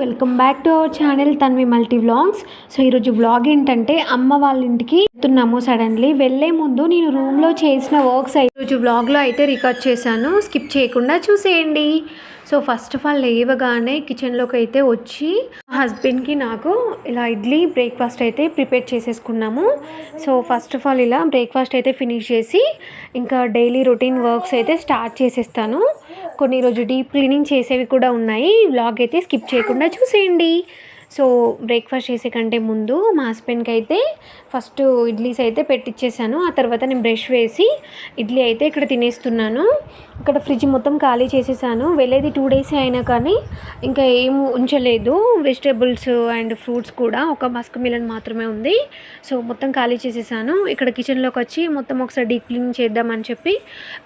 Welcome back to our channel Tanvi multi vlogs. So ఈరోజు vlog ఏంటంటే అమ్మ వాళ్ళ ఇంటికి వెళ్తున్నాము సడన్లీ. వెళ్ళే ముందు నేను రూమ్లో చేసిన వర్క్స్ ఈరోజు వ్లాగ్లో అయితే రికార్డ్ చేశాను. స్కిప్ చేయకుండా చూసేయండి. సో ఫస్ట్ ఆఫ్ ఆల్ లేవగానే కిచెన్లోకి అయితే వచ్చి హస్బెండ్కి నాకు ఇలా ఇడ్లీ బ్రేక్ఫాస్ట్ అయితే ప్రిపేర్ చేసేసుకున్నాము. సో ఫస్ట్ ఆఫ్ ఆల్ ఇలా బ్రేక్ఫాస్ట్ అయితే ఫినిష్ చేసి ఇంకా డైలీ రొటీన్ వర్క్స్ అయితే స్టార్ట్ చేసేస్తాను. కొన్ని రోజు డీప్ క్లీనింగ్ చేసేవి కూడా ఉన్నాయి. వ్లాగ్ అయితే స్కిప్ చేయకుండా చూసేయండి. సో బ్రేక్ఫాస్ట్ చేసే కంటే ముందు మా హస్బెండ్కి అయితే ఫస్ట్ ఇడ్లీస్ అయితే పెట్టించేసాను ఆ తర్వాత నేను బ్రష్ వేసి ఇడ్లీ అయితే ఇక్కడ తినేస్తున్నాను. ఇక్కడ ఫ్రిడ్జ్ మొత్తం ఖాళీ చేసేసాను. వెళ్ళేది టూ డేస్ అయినా కానీ ఇంకా ఏం ఉంచలేదు. వెజిటేబుల్స్ అండ్ ఫ్రూట్స్ కూడా ఒక మస్క్ మిలన్ మాత్రమే ఉంది. సో మొత్తం ఖాళీ చేసేసాను. ఇక్కడ కిచెన్లోకి వచ్చి మొత్తం ఒకసారి డీప్ క్లీన్ చేద్దామని చెప్పి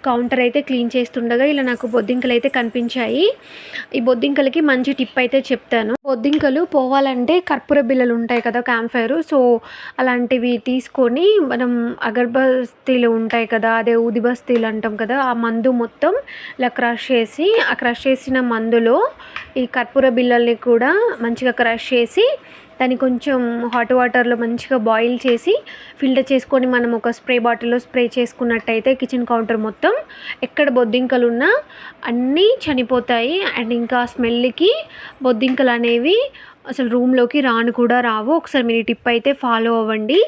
కౌంటర్ అయితే క్లీన్ చేస్తుండగా ఇలా నాకు బొద్దింకలు అయితే కనిపించాయి. ఈ బొద్దింకలకి మంచి టిప్ అయితే చెప్తాను. బొద్దింకలు పోవాలి కావాలంటే కర్పూర బిళ్ళలు ఉంటాయి కదా క్యాంప్ ఫైర్ సో అలాంటివి తీసుకొని మనం అగర్బస్తీలు ఉంటాయి కదా అదే ఊది బస్తీలు అంటాం కదా ఆ మందు మొత్తం ఇలా క్రష్ చేసి ఆ క్రష్ చేసిన మందులో ఈ కర్పూర బిళ్ళల్ని కూడా మంచిగా క్రష్ చేసి దాన్ని కొంచెం హాట్ వాటర్లో మంచిగా బాయిల్ చేసి ఫిల్టర్ చేసుకొని మనం ఒక స్ప్రే బాటిల్లో స్ప్రే చేసుకున్నట్టయితే కిచెన్ కౌంటర్ మొత్తం ఎక్కడ బొద్దింకలు ఉన్నా అన్నీ చనిపోతాయి. అండ్ ఇంకా స్మెల్కి బొద్దింకలు అనేవి అసలు రూమ్లోకి రాను కూడా రావు. ఒకసారి మీరు టిప్ అయితే ఫాలో అవ్వండి.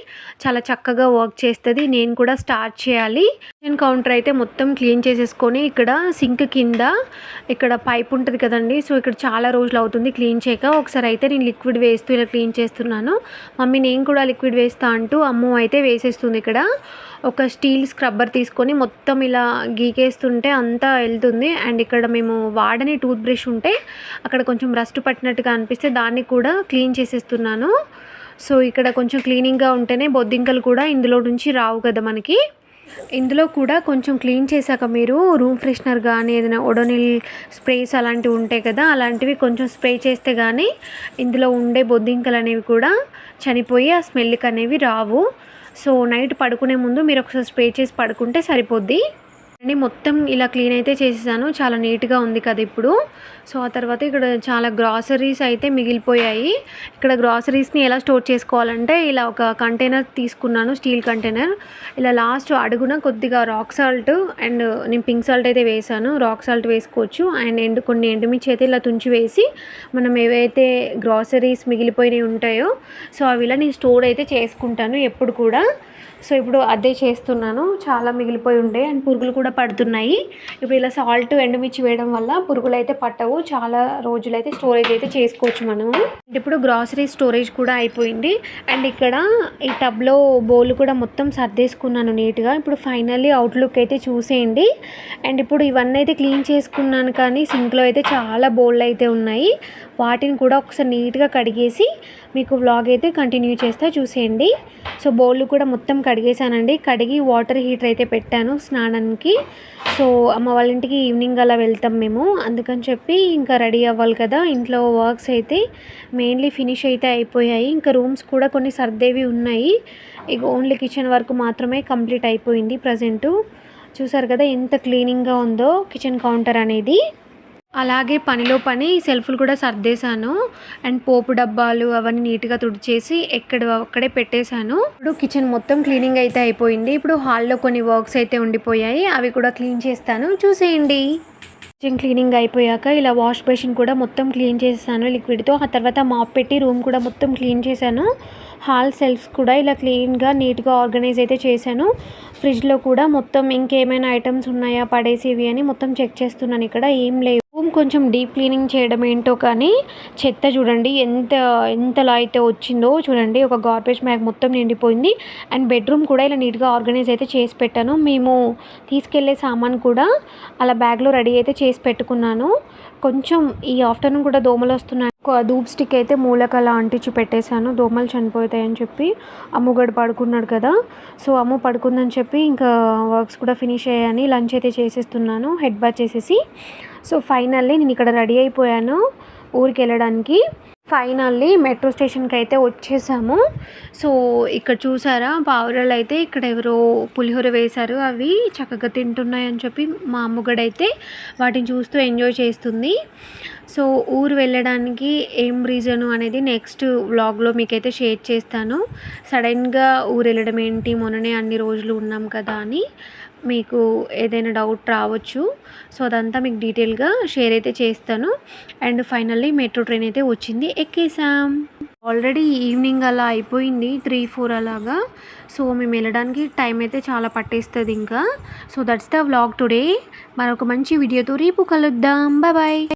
చాలా చక్కగా వర్క్ చేస్తుంది. నేను కూడా స్టార్ట్ చేయాలి. కిచెన్ కౌంటర్ అయితే మొత్తం క్లీన్ చేసేసుకొని ఇక్కడ సింక్ కింద ఇక్కడ పైప్ ఉంటుంది కదండి సో ఇక్కడ చాలా రోజులు అవుతుంది క్లీన్ చేయక. ఒకసారి అయితే నేను లిక్విడ్ వేస్తూ ఇలా క్లీన్ చేస్తున్నాను. మమ్మీ నేను కూడా లిక్విడ్ వేస్తా అంటూ అమ్మ అయితే వేసేస్తుంది ఇక్కడ. ఒక స్టీల్ స్క్రబ్బర్ తీసుకొని మొత్తం ఇలా గీకేస్తుంటే అంతా వెళ్తుంది. అండ్ ఇక్కడ మేము వాడని టూత్ బ్రష్ ఉంటే అక్కడ కొంచెం రస్ట్ పట్టినట్టుగా అనిపిస్తే దాన్ని కూడా క్లీన్ చేసేస్తున్నాను. సో ఇక్కడ కొంచెం క్లీనింగ్గా ఉంటేనే బొద్దింకలు కూడా ఇందులో నుంచి రావు కదా మనకి. ఇందులో కూడా కొంచెం క్లీన్ చేశాక మీరు రూమ్ ఫ్రెషనర్ కానీ ఏదైనా ఒడోనిల్ స్ప్రేస్ అలాంటివి ఉంటాయి కదా అలాంటివి కొంచెం స్ప్రే చేస్తే కానీ ఇందులో ఉండే బొద్దింకలు అనేవి కూడా చనిపోయి ఆ స్మెల్కి అనేవి రావు. సో నైట్ పడుకునే ముందు మీరు ఒకసారి స్ప్రే చేసి పడుకుంటే సరిపోద్ది. అండి మొత్తం ఇలా క్లీన్ అయితే చేసేసాను. చాలా నీట్గా ఉంది కదా ఇప్పుడు. సో ఆ తర్వాత ఇక్కడ చాలా గ్రాసరీస్ అయితే మిగిలిపోయాయి. ఇక్కడ గ్రాసరీస్ని ఎలా స్టోర్ చేసుకోవాలంటే ఇలా ఒక కంటైనర్ తీసుకున్నాను స్టీల్ కంటైనర్. ఇలా లాస్ట్ అడుగున కొద్దిగా రాక్ సాల్ట్ అండ్ నేను పింక్ సాల్ట్ అయితే వేసాను. రాక్ సాల్ట్ వేసుకోవచ్చు. అండ్ ఎండు కొన్ని ఎండుమిర్చి అయితే ఇలా తుంచి వేసి మనం ఏవైతే గ్రాసరీస్ మిగిలిపోయినవి ఉంటాయో సో అవి ఇలా నేను స్టోర్ అయితే చేసుకుంటాను ఎప్పుడు కూడా. సో ఇప్పుడు అదే చేస్తున్నాను. చాలా మిగిలిపోయి ఉండే అండ్ పురుగులు కూడా పడుతున్నాయి. ఇప్పుడు ఇలా సాల్ట్ ఎండుమిర్చి వేయడం వల్ల పురుగులు అయితే పట్టవు. చాలా రోజులైతే స్టోరేజ్ అయితే చేసుకోవచ్చు మనము. ఇప్పుడు గ్రాసరీ స్టోరేజ్ కూడా అయిపోయింది. అండ్ ఇక్కడ ఈ టబ్లో బౌల్ కూడా మొత్తం సర్దేసుకున్నాను నీట్గా. ఇప్పుడు ఫైనల్లీ అవుట్లుక్ అయితే చూసేయండి. అండ్ ఇప్పుడు ఇవన్నీ అయితే క్లీన్ చేసుకున్నాను కానీ సింక్లో అయితే చాలా బౌళ్ళు అయితే ఉన్నాయి. వాటిని కూడా ఒకసారి నీట్గా కడిగేసి మీకు వ్లాగ్ అయితే కంటిన్యూ చేస్తా చూసేయండి. సో బౌల్ కూడా మొత్తం కడిగేసానండి కడిగి వాటర్ హీటర్ అయితే పెట్టాను స్నానానికి. సో అమ్మ వాళ్ళ ఇంటికి ఈవినింగ్ అలా వెళ్తాం మేము. అందుకని చెప్పి ఇంకా రెడీ అవ్వాలి కదా. ఇంట్లో వర్క్స్ అయితే మెయిన్లీ ఫినిష్ అయితే అయిపోయాయి. ఇంకా రూమ్స్ కూడా కొన్ని సర్దేవి ఉన్నాయి. ఇక ఓన్లీ కిచెన్ వర్క్ మాత్రమే కంప్లీట్ అయిపోయింది ప్రజెంటు. చూసారు కదా ఎంత క్లీనింగ్గా ఉందో కిచెన్ కౌంటర్ అనేది. అలాగే పనిలో పని సెల్ఫ్లు కూడా సర్దేశాను. అండ్ పోపు డబ్బాలు అవన్నీ నీట్గా తుడిచేసి ఎక్కడ అక్కడే పెట్టేశాను. ఇప్పుడు కిచెన్ మొత్తం క్లీనింగ్ అయితే అయిపోయింది. ఇప్పుడు హాల్లో కొన్ని వర్క్స్ అయితే ఉండిపోయాయి. అవి కూడా క్లీన్ చేస్తాను. చూసేయండి. కిచెన్ క్లీనింగ్ అయిపోయాక ఇలా వాష్ బేసిన్ కూడా మొత్తం క్లీన్ చేసేసాను. లిక్విడ్తో ఆ తర్వాత మాప్ పెట్టి రూమ్ కూడా మొత్తం క్లీన్ చేశాను. హాల్ సెల్ఫ్స్ కూడా ఇలా క్లీన్గా నీట్గా ఆర్గనైజ్ అయితే చేశాను. ఫ్రిడ్జ్లో కూడా మొత్తం ఇంకేమైనా ఐటమ్స్ ఉన్నాయా పడేసేవి అని మొత్తం చెక్ చేస్తున్నాను. ఇక్కడ ఏం లేవు. కొంచెం డీప్ క్లీనింగ్ చేయడం ఏంటో కానీ చెత్త చూడండి ఎంత ఎంతలా అయితే వచ్చిందో చూడండి. ఒక గార్బేజ్ బ్యాగ్ మొత్తం నిండిపోయింది. అండ్ బెడ్రూమ్ కూడా ఇలా నీట్గా ఆర్గనైజ్ అయితే చేసి పెట్టాను. మేము తీసుకెళ్ళే సామాన్ కూడా అలా బ్యాగ్లో రెడీ అయితే చేసి పెట్టుకున్నాను. కొంచెం ఈ ఆఫ్టర్నూన్ కూడా దోమలు వస్తున్నాయి ఒక ధూప్ స్టిక్ అయితే మూలకల అంటించి పెట్టేశాను. దోమలు చనిపోతాయని చెప్పి అమ్ముగడు పడుకున్నాడు కదా. సో అమ్ము పడుకుందని చెప్పి ఇంకా వర్క్స్ కూడా ఫినిష్ అయ్యాయని లంచ్ అయితే చేసేస్తున్నాను. హెడ్ బాత్ చేసేసి. సో ఫైనల్లీ నేను ఇక్కడ రెడీ అయిపోయాను ఊరికి వెళ్ళడానికి. ఫైనల్లీ మెట్రో స్టేషన్కి అయితే వచ్చేసాము. సో ఇక్కడ చూసారా పావురాలు అయితే ఇక్కడ ఎవరో పులిహోర వేశారు అవి చక్కగా తింటున్నాయని చెప్పి మా అమ్మగడైతే వాటిని చూస్తూ ఎంజాయ్ చేస్తుంది. సో ఊరు వెళ్ళడానికి ఏం రీజను అనేది నెక్స్ట్ వ్లాగ్లో మీకైతే షేర్ చేస్తాను. సడన్గా ఊరు వెళ్ళడం ఏంటి మొన్ననే అన్ని రోజులు ఉన్నాం కదా అని మీకు ఏదైనా డౌట్ రావచ్చు. సో అదంతా మీకు డీటెయిల్గా షేర్ అయితే చేస్తాను. అండ్ ఫైనల్లీ మెట్రో ట్రైన్ అయితే వచ్చింది. ఎక్కేసాం. ఆల్రెడీ ఈవినింగ్ అలా అయిపోయింది త్రీ ఫోర్ అలాగా. సో మేము వెళ్ళడానికి టైం అయితే చాలా పట్టేస్తుంది ఇంకా. So that's the vlog today మరొక మంచి వీడియోతో రేపు కలుద్దాం. బాయ్